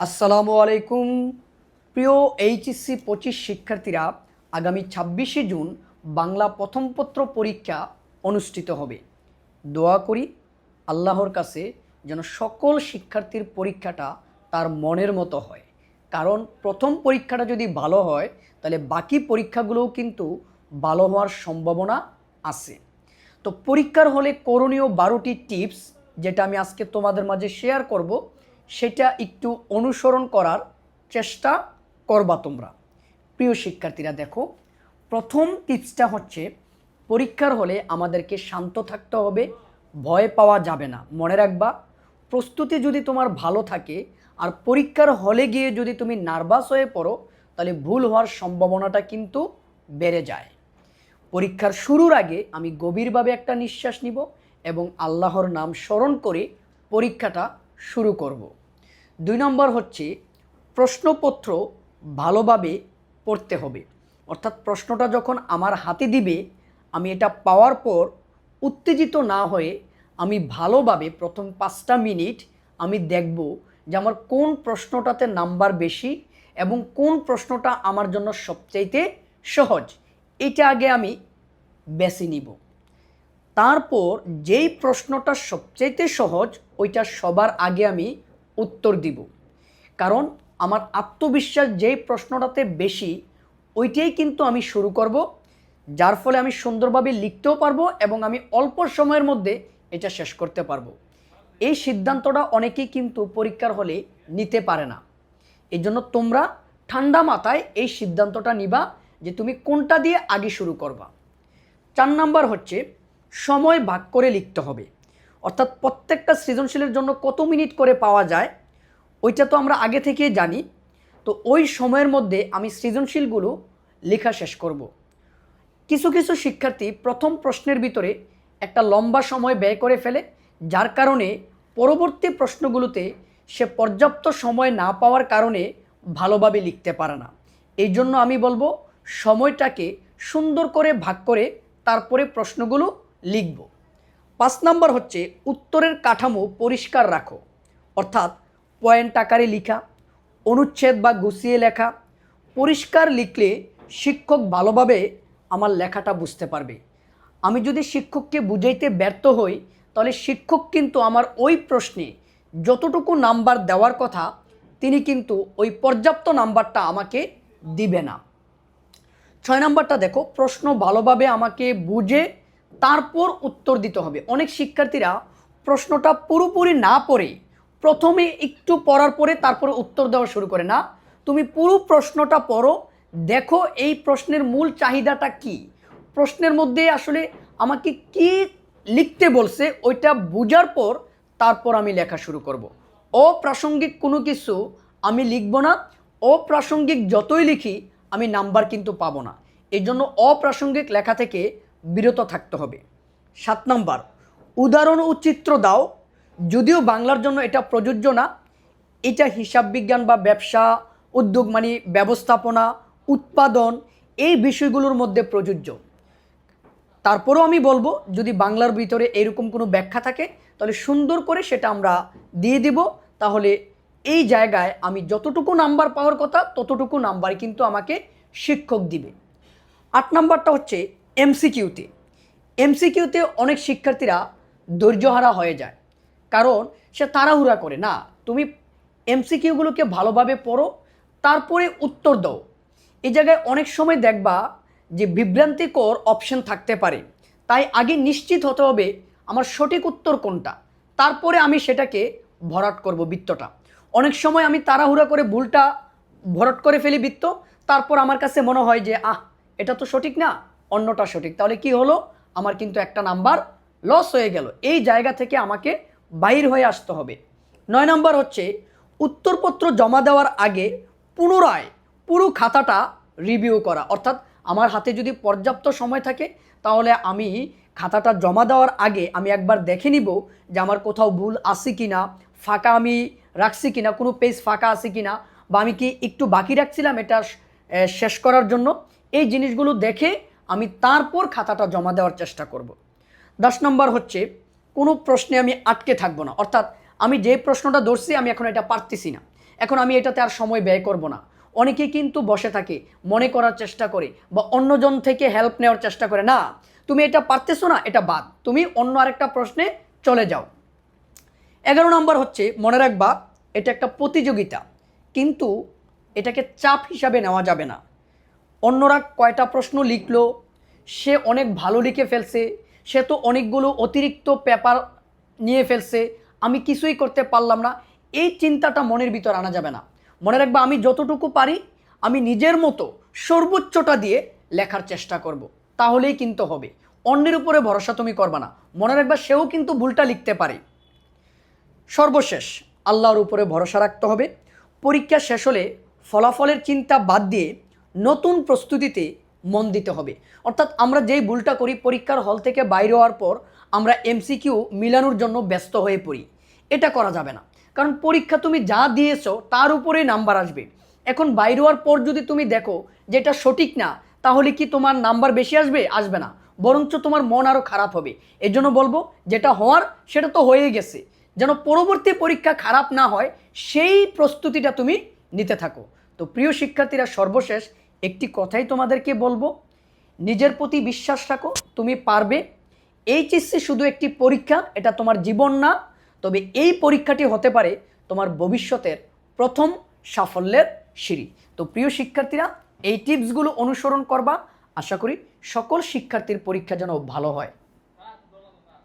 আসসালামু আলাইকুম। প্রিয় এইচএসসি পঁচিশ শিক্ষার্থীরা, আগামী ছাব্বিশে জুন বাংলা প্রথম পত্র পরীক্ষা অনুষ্ঠিত হবে। দোয়া করি আল্লাহর কাছে যেন সকল শিক্ষার্থীর পরীক্ষাটা তার মনের মতো হয়। কারণ প্রথম পরীক্ষাটা যদি ভালো হয়, তাহলে বাকি পরীক্ষাগুলোও কিন্তু ভালো হওয়ার সম্ভাবনা আছে। তো পরীক্ষার হলে করণীয় বারোটি টিপস, যেটা আমি আজকে তোমাদের মাঝে শেয়ার করব। সেটা একটু অনুসরণ করার চেষ্টা করবা তোমরা। প্রিয় শিক্ষার্থীরা, দেখো, প্রথম টিপসটা হচ্ছে পরীক্ষার হলে আমাদেরকে শান্ত থাকতে হবে, ভয় পাওয়া যাবে না। মনে রাখবা, প্রস্তুতি যদি তোমার ভালো থাকে আর পরীক্ষার হলে গিয়ে যদি তুমি নার্ভাস হয়ে পড়ো, তাহলে ভুল হওয়ার সম্ভাবনাটা কিন্তু বেড়ে যায়। পরীক্ষার শুরুর আগে আমি গভীরভাবে একটা নিঃশ্বাস নিব এবং আল্লাহর নাম স্মরণ করে পরীক্ষাটা শুরু করব। দুই নম্বর হচ্ছে প্রশ্নপত্র ভালোভাবে পড়তে হবে। অর্থাৎ প্রশ্নটা যখন আমার হাতে দিবে, আমি এটা পাওয়ার পর উত্তেজিত না হয়ে আমি ভালোভাবে প্রথম পাঁচটা মিনিট আমি দেখব যে আমার কোন প্রশ্নটাতে নাম্বার বেশি এবং কোন প্রশ্নটা আমার জন্য সবচাইতে সহজ। এটা আগে আমি বেছে নিব। তারপর যেই প্রশ্নটা সবচাইতে সহজ ওইটা সবার আগে আমি উত্তর দিব। কারণ আমার আত্মবিশ্বাস যেই প্রশ্নটাতে বেশি, ওইটাই কিন্তু আমি শুরু করব, যার ফলে আমি সুন্দরভাবে লিখতেও পারব এবং আমি অল্প সময়ের মধ্যে এটা শেষ করতে পারব। এই সিদ্ধান্তটা অনেকেই কিন্তু পরীক্ষার হলে নিতে পারে না। এই জন্য তোমরা ঠান্ডা মাথায় এই সিদ্ধান্তটা নিবা যে তুমি কোনটা দিয়ে আগে শুরু করবা। চার নাম্বার হচ্ছে, সময় ভাগ করে লিখতে হবে। অর্থাৎ প্রত্যেকটা সৃজনশীলের জন্য কত মিনিট করে পাওয়া যায়, ওইটা তো আমরা আগে থেকেই জানি। তো ওই সময়ের মধ্যে আমি সৃজনশীলগুলো লেখা শেষ করব। কিছু কিছু শিক্ষার্থী প্রথম প্রশ্নের ভিতরে একটা লম্বা সময় ব্যয় করে ফেলে, যার কারণে পরবর্তী প্রশ্নগুলোতে সে পর্যাপ্ত সময় না পাওয়ার কারণে ভালোভাবে লিখতে পারে না। এই জন্য আমি বলব, সময়টাকে সুন্দর করে ভাগ করে তারপরে প্রশ্নগুলো লিখব। পাঁচ নাম্বার হচ্ছে উত্তরের কাঠামো পরিষ্কার রাখো। অর্থাৎ পয়েন্ট আকারে লেখা, অনুচ্ছেদ বা গুছিয়ে লেখা, পরিষ্কার লিখলে শিক্ষক ভালোভাবে আমার লেখাটা বুঝতে পারবে। আমি যদি শিক্ষককে বুঝাইতে ব্যর্থ হই, তাহলে শিক্ষক কিন্তু আমার ওই প্রশ্নে যতটুকু নাম্বার দেওয়ার কথা, তিনি কিন্তু ওই পর্যাপ্ত নাম্বারটা আমাকে দিবে না। ছয় নাম্বারটা দেখো, প্রশ্ন ভালোভাবে আমাকে বুঝে তারপর উত্তর দিতে হবে। অনেক শিক্ষার্থীরা প্রশ্নটা পুরোপুরি না পড়ে প্রথমে একটু পড়ার পরে তারপরে উত্তর দেওয়া শুরু করে না। তুমি পুরো প্রশ্নটা পড়ো, দেখো এই প্রশ্নের মূল চাহিদাটা কি। প্রশ্নের মধ্যে আসলে আমাকে কি লিখতে বলছে ওইটা বোঝার পর তারপর আমি লেখা শুরু করব। অপ্রাসঙ্গিক কোনো কিছু আমি লিখব না, অপ্রাসঙ্গিক যতই লিখি আমি নাম্বার কিন্তু পাবো না। এই জন্য অপ্রাসঙ্গিক লেখা থেকে বিরত থাকতে হবে। সাত নাম্বার, উদাহরণ ও চিত্র দাও। যদিও বাংলার জন্য এটা প্রযোজ্য না, এটা হিসাব বিজ্ঞান বা ব্যবসা, উদ্যোগ মানে ব্যবস্থাপনা, উৎপাদন, এই বিষয়গুলোর মধ্যে প্রযোজ্য। তারপরেও আমি বলব, যদি বাংলার ভিতরে এরকম কোনো ব্যাখ্যা থাকে, তাহলে সুন্দর করে সেটা আমরা দিয়ে দিব। তাহলে এই জায়গায় আমি যতটুকু নাম্বার পাওয়ার কথা, ততটুকু নাম্বার কিন্তু আমাকে শিক্ষক দিবে। আট নাম্বারটা হচ্ছে এমসিকিউতে। এমসিকিউতে অনেক শিক্ষার্থীরা ধৈর্যহারা হয়ে যায়। কারণ সে তাড়াহুড়া করে, না, তুমি এমসিকিউগুলোকে ভালোভাবে পড়ো, তারপরে উত্তর দাও। এই জায়গায় অনেক সময় দেখবা যে বিভ্রান্তিকর অপশন থাকতে পারে। তাই আগে নিশ্চিত হতে হবে আমার সঠিক উত্তর কোনটা, তারপরে আমি সেটাকে ভরাট করব বৃত্তটা। অনেক সময় আমি তাড়াহুড়া করে ভুলটা ভরাট করে ফেলি বৃত্ত, তারপর আমার কাছে মনে হয় যে, আহ, এটা তো সঠিক না। অন্যটা সঠিক। তাহলে কি হলো? আমার কিন্তু একটা নাম্বার লস হয়ে গেল। এই জায়গা থেকে আমাকে বাইর হয়ে আসতে হবে। নয় নাম্বার হচ্ছে, উত্তরপত্র জমা দেওয়ার আগে পুনরায় পুরো খাতাটা রিভিউ করা। অর্থাৎ আমার হাতে যদি পর্যাপ্ত সময় থাকে, তাহলে আমি খাতাটা জমা দেওয়ার আগে আমি একবার দেখে নিব যে আমার কোথাও ভুল আছে কি না ফাঁকা আমি রাখছি কি না কোনো পেজ ফাঁকা আছে কি না বা আমি কি একটু বাকি রাখছিলাম এটা শেষ করার জন্য। এই জিনিসগুলো দেখে আমি তারপর খাতাটা জমা দেওয়ার চেষ্টা করব। দশ নম্বর হচ্ছে, কোনো প্রশ্নে আমি আটকে থাকব না। অর্থাৎ আমি যে প্রশ্নটা ধরছি, আমি এখন এটা পারতেছি না। এখন আমি এটাতে আর সময় ব্যয় করব না। অনেকেই কিন্তু বসে থাকে, মনে করার চেষ্টা করে বা অন্যজন থেকে হেল্প নেওয়ার চেষ্টা করে, না, তুমি এটা পারতেছো না, এটা বাদ। তুমি অন্য আরেকটা প্রশ্নে চলে যাও। এগারো নম্বর হচ্ছে, মনে রাখবা, এটা একটা প্রতিযোগিতা। কিন্তু এটাকে চাপ হিসাবে নেওয়া যাবে না। অন্যরা কয়টা প্রশ্ন লিখলো, সে অনেক ভালো লিখে ফেলছে, সে তো অনেকগুলো অতিরিক্ত পেপার নিয়ে ফেলছে, আমি কিছুই করতে পারলাম না, এই চিন্তাটা মনের ভিতর আনা যাবে না। মনে রাখবা, আমি যতটুকু পারি, আমি নিজের মতো সর্বোচ্চটা দিয়ে লেখার চেষ্টা করব। তাহলেই কিন্তু হবে। অন্যের উপরে ভরসা তুমি করবা না। মনে রাখবা, সেও কিন্তু ভুলটা লিখতে পারে। সর্বশেষ, আল্লাহর উপরে ভরসা রাখতে হবে। পরীক্ষা শেষ হলে ফলাফলের চিন্তা বাদ দিয়ে নতুন প্রস্তুতিতে মন দিতে হবে। অর্থাৎ আমরা যেই ভুলটা করি, পরীক্ষার হল থেকে বাইরে হওয়ার পর আমরা এমসিকিউ মিলানোর জন্য ব্যস্ত হয়ে পড়ি। এটা করা যাবে না। কারণ পরীক্ষা তুমি যা দিয়েছ, তার উপরেই নাম্বার আসবে। এখন বাইরে হওয়ার পর যদি তুমি দেখো যে এটা সঠিক না, তাহলে কি তোমার নাম্বার বেশি আসবে? আসবে না। বরঞ্চ তোমার মন আরও খারাপ হবে। এর জন্য বলব, যেটা হওয়ার, সেটা তো হয়ে গেছে। যেন পরবর্তী পরীক্ষা খারাপ না হয়, সেই প্রস্তুতিটা তুমি নিতে থাকো। তো প্রিয় শিক্ষার্থীরা, সর্বশেষ একটি কথাই তোমাদেরকে বলব, নিজের প্রতি বিশ্বাস রাখো, তুমি পারবে। এইচএসসি শুধু একটি পরীক্ষা, এটা তোমার জীবন না, তবে এই পরীক্ষাটি হতে পারে তোমার ভবিষ্যতের প্রথম সাফল্যের সিঁড়ি। তো প্রিয় শিক্ষার্থীরা, এই টিপসগুলো অনুসরণ করবা। আশা করি সকল শিক্ষার্থীর পরীক্ষা যেন ভালো হয়।